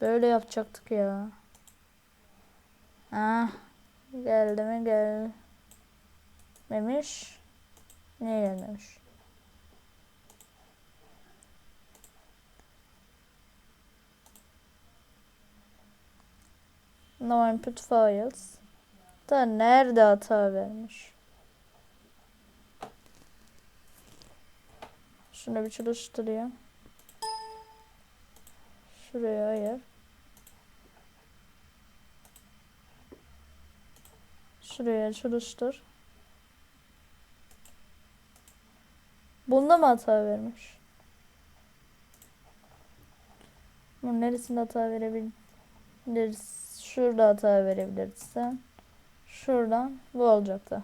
Böyle yapacaktık ya. Ah. Geldi mi gel. Memiş. Niye gelmemiş? No input files. Da nerede hata vermiş? Şunu bir çalıştırayım. Şuraya ayır. Şuraya çalıştır. Bunda mı hata vermiş? Bunun neresinde hata verebiliriz? Şurada hata verebilirsin. Şuradan bu olacaktı.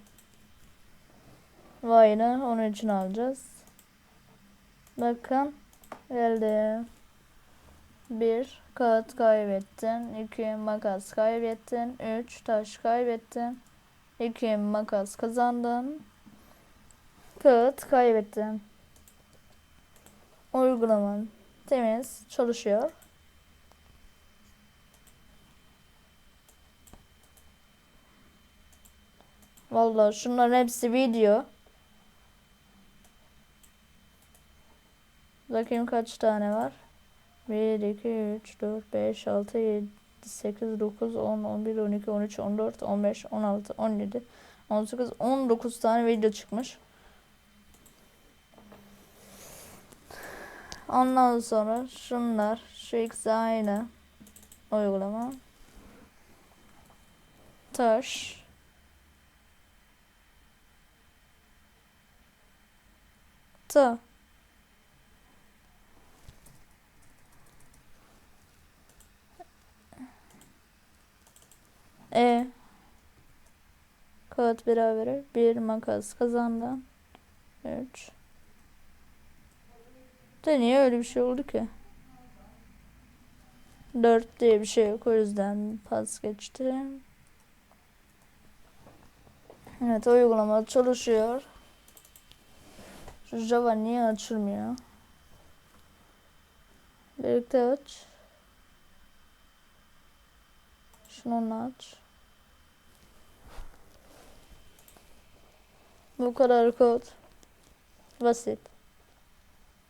Vay'ını onun için alacağız. Bakın geldi. 1 kağıt kaybettin. 2 makas kaybettin. 3 taş kaybettin. 2 makas kazandın. Kağıt kaybettin. Uygulaman temiz çalışıyor. Vallahi şunların hepsi video. Bakayım kaç tane var. 1, 2, 3, 4, 5, 6, 7, 8, 9, 10, 11, 12, 13, 14, 15, 16, 17, 18, 19 tane video çıkmış. Ondan sonra şunlar, şu ikisi aynı uygulama. Taş. Ta. E. Kağıt beraber bir makas kazandı. 3. De niye öyle bir şey oldu ki? 4 diye bir şey yok o yüzden pas geçtim. Evet uygulama çalışıyor. Şu Java niye açılmıyor? Birlikte aç. Şunu aç. Bu kadar kod. Basit.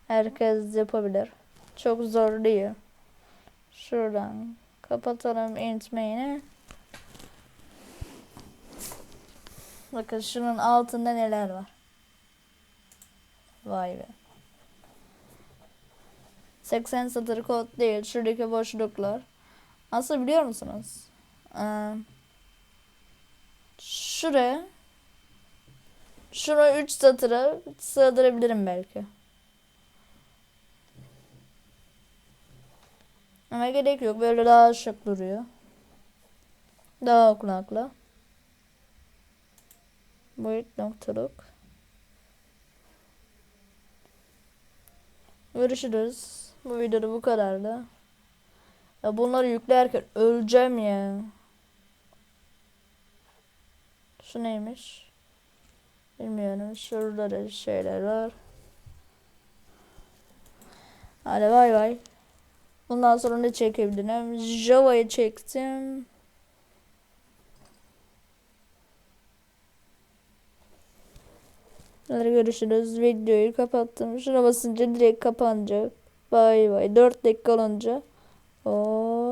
Herkes yapabilir. Çok zor değil. Şuradan kapatalım int main'i. Bakın şunun altında neler var. Vay be. 80 satır kod değil. Şuradaki boşluklar. Nasıl biliyor musunuz? Ee, şuraya şuna 3 satıra sığdırabilirim belki. Ama gerek yok. Böyle daha şık duruyor. Daha okunaklı. Boyut noktalık. Görüşürüz. Bu videoda bu kadardı. Ya bunları yüklerken öleceğim ya. Şu neymiş? Bilmiyorum. Şurada da şeyler var. Hadi bay bay. Bundan sonra ne çekebilirim? Java'yı çektim. Hadi görüşürüz. Videoyu kapattım. Şuna basınca direkt kapanacak. Bay bay. 4 dakika olunca. Oo.